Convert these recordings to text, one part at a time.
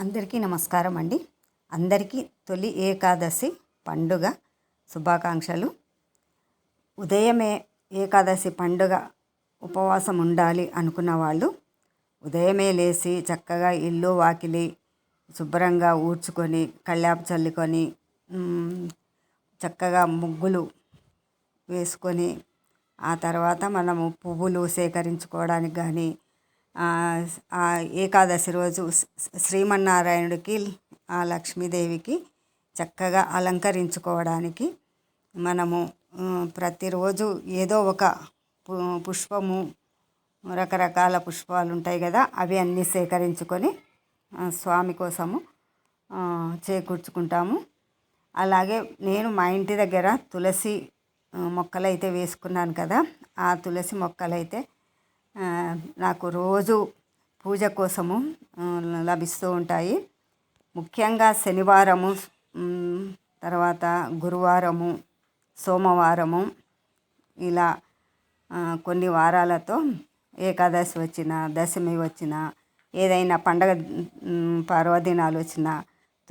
అందరికీ నమస్కారం అండి. అందరికీ తొలి ఏకాదశి పండుగ శుభాకాంక్షలు. ఉదయమే ఏకాదశి పండుగ ఉపవాసం ఉండాలి అనుకున్న వాళ్ళు ఉదయమే లేచి చక్కగా ఇల్లు వాకిలి శుభ్రంగా ఊడ్చుకొని కళ్ళాపు చల్లుకొని చక్కగా ముగ్గులు వేసుకొని ఆ తర్వాత మనము పువ్వులు సేకరించుకోవడానికి కానీ ఏకాదశి రోజు శ్రీమన్నారాయణుడికి ఆ లక్ష్మీదేవికి చక్కగా అలంకరించుకోవడానికి మనము ప్రతిరోజు ఏదో ఒక పుష్పము రకరకాల పుష్పాలు ఉంటాయి కదా అవి అన్నీ సేకరించుకొని స్వామి కోసము చేకూర్చుకుంటాము. అలాగే నేను మా ఇంటి దగ్గర తులసి మొక్కలైతే వేసుకున్నాను కదా ఆ తులసి మొక్కలైతే నాకు రోజు పూజ కోసము లభిస్తూ ఉంటాయి. ముఖ్యంగా శనివారము తర్వాత గురువారము సోమవారము ఇలా కొన్ని వారాలతో ఏకాదశి వచ్చిన దశమి వచ్చిన ఏదైనా పండగ పర్వదినాలు వచ్చిన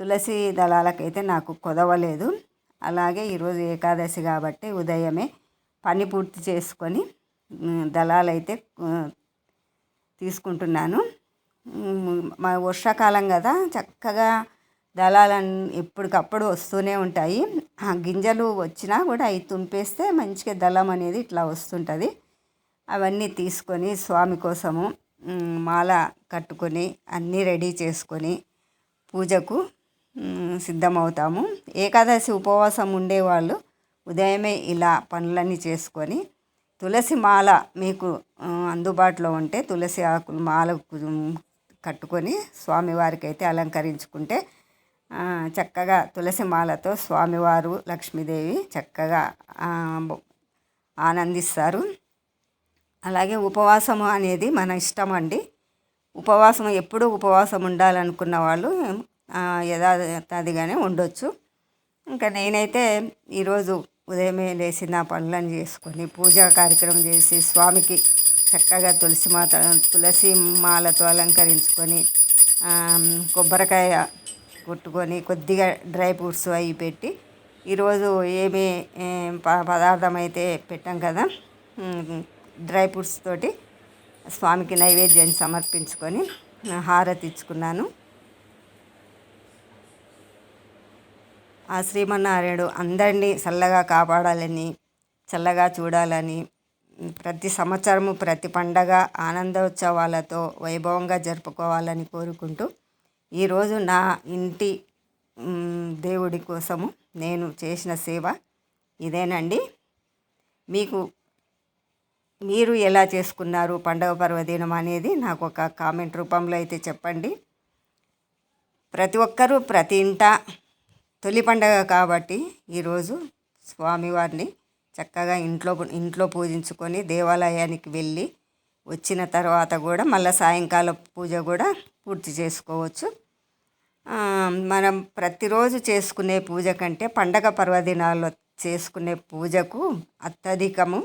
తులసి దళాలకైతే నాకు కుదవలేదు. అలాగే ఈరోజు ఏకాదశి కాబట్టి ఉదయమే పని పూర్తి చేసుకొని దళాలైతే తీసుకుంటున్నాను. మా వర్షాకాలం కదా చక్కగా దళాలన్నీ ఎప్పటికప్పుడు వస్తూనే ఉంటాయి. ఆ గింజలు వచ్చినా కూడా అవి తుంపేస్తే మంచిగా దళం అనేది ఇట్లా వస్తుంటుంది. అవన్నీ తీసుకొని స్వామి కోసము మాల కట్టుకొని అన్నీ రెడీ చేసుకొని పూజకు సిద్ధమవుతాము. ఏకాదశి ఉపవాసం ఉండేవాళ్ళు ఉదయమే ఇలా పనులన్నీ చేసుకొని తులసి మాల మీకు అందుబాటులో ఉంటే తులసి ఆకులు మాల కట్టుకొని స్వామివారికి అయితే అలంకరించుకుంటే చక్కగా తులసి మాలతో స్వామివారు లక్ష్మీదేవి చక్కగా ఆనందిస్తారు. అలాగే ఉపవాసము అనేది మన ఇష్టం అండి. ఉపవాసం ఎప్పుడు ఉపవాసం ఉండాలనుకున్న వాళ్ళు యథాతథిగానే ఉండొచ్చు. ఇంకా నేనైతే ఈరోజు ఉదయమే లేచి నా పనులను చేసుకొని పూజా కార్యక్రమం చేసి స్వామికి చక్కగా తులసి మాత తులసి మాలతో అలంకరించుకొని కొబ్బరికాయ కొట్టుకొని కొద్దిగా డ్రై ఫ్రూట్స్ అవి పెట్టి ఈరోజు ఏమి పదార్థం అయితే పెట్టాం కదా డ్రై ఫ్రూట్స్ తోటి స్వామికి నైవేద్యాన్ని సమర్పించుకొని హారతి ఇచ్చుకున్నాను. ఆ శ్రీమన్నారాయణుడు అందరినీ చల్లగా కాపాడాలని చల్లగా చూడాలని ప్రతి సంవత్సరము ప్రతి పండగ ఆనందోత్సవాలతో వైభవంగా జరుపుకోవాలని కోరుకుంటూ ఈరోజు నా ఇంటి దేవుడి కోసము నేను చేసిన సేవ ఇదేనండి. మీకు మీరు ఎలా చేసుకున్నారు పండగ పర్వదినం అనేది నాకు ఒక కామెంట్ రూపంలో అయితే చెప్పండి. ప్రతి ఒక్కరూ ప్రతి ఇంట తొలి పండగ కాబట్టి ఈరోజు స్వామివారిని చక్కగా ఇంట్లో ఇంట్లో పూజించుకొని దేవాలయానికి వెళ్ళి వచ్చిన తర్వాత కూడా మళ్ళీ సాయంకాల పూజ కూడా పూర్తి చేసుకోవచ్చు. మనం ప్రతిరోజు చేసుకునే పూజ కంటే పండగ పర్వదినాల్లో చేసుకునే పూజకు అత్యధికము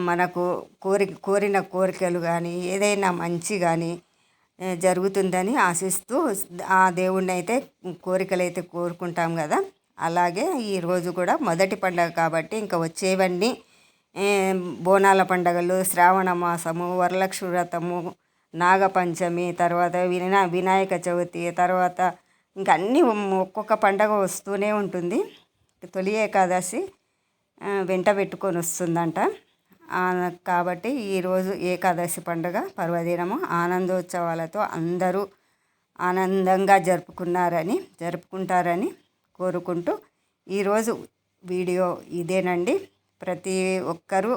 మనకు కోరి కోరిన కోరికలు కానీ ఏదైనా మంచి కానీ జరుగుతుందని ఆశిస్తూ ఆ దేవుణ్ణి అయితే కోరికలు అయితే కోరుకుంటాం కదా. అలాగే ఈరోజు కూడా మొదటి పండగ కాబట్టి ఇంకా వచ్చేవన్నీ బోనాల పండగలు శ్రావణ మాసము వరలక్ష్మి వ్రతము నాగపంచమి తర్వాత వినా వినాయక చవితి తర్వాత ఇంకా అన్నీ ఒక్కొక్క పండగ వస్తూనే ఉంటుంది. తొలి ఏకాదశి వెంట పెట్టుకొని వస్తుందంట. కాబట్టి ఈరోజు ఏకాదశి పండుగ పర్వదినము. ఆనందోత్సవాలతో అందరూ ఆనందంగా జరుపుకున్నారని జరుపుకుంటారని కోరుకుంటూ ఈరోజు వీడియో ఇదేనండి. ప్రతి ఒక్కరూ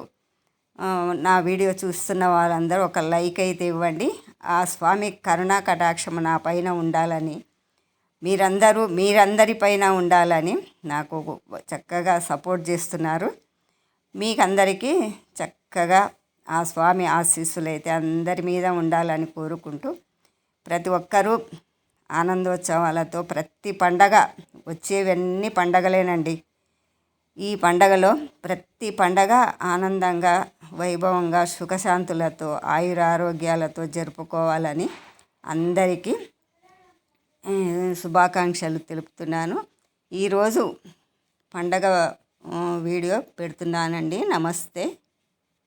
నా వీడియో చూస్తున్న వాళ్ళందరూ ఒక లైక్ అయితే ఇవ్వండి. ఆ స్వామి కరుణా కటాక్షము నా పైన ఉండాలని మీరందరూ మీరందరి పైన ఉండాలని నాకు చక్కగా సపోర్ట్ చేస్తున్నారు. మీకందరికీ చక్కగా ఆ స్వామి ఆశీస్సులు అయితే అందరి మీద ఉండాలని కోరుకుంటూ ప్రతి ఒక్కరూ ఆనందోత్సవాలతో ప్రతి పండగ వచ్చేవన్నీ పండగలేనండి. ఈ పండగలో ప్రతి పండగ ఆనందంగా వైభవంగా సుఖశాంతులతో ఆయుర ఆరోగ్యాలతో జరుపుకోవాలని అందరికీ శుభాకాంక్షలు తెలుపుతున్నాను. ఈరోజు పండగ వీడియో పెడుతున్నానండి. నమస్తే.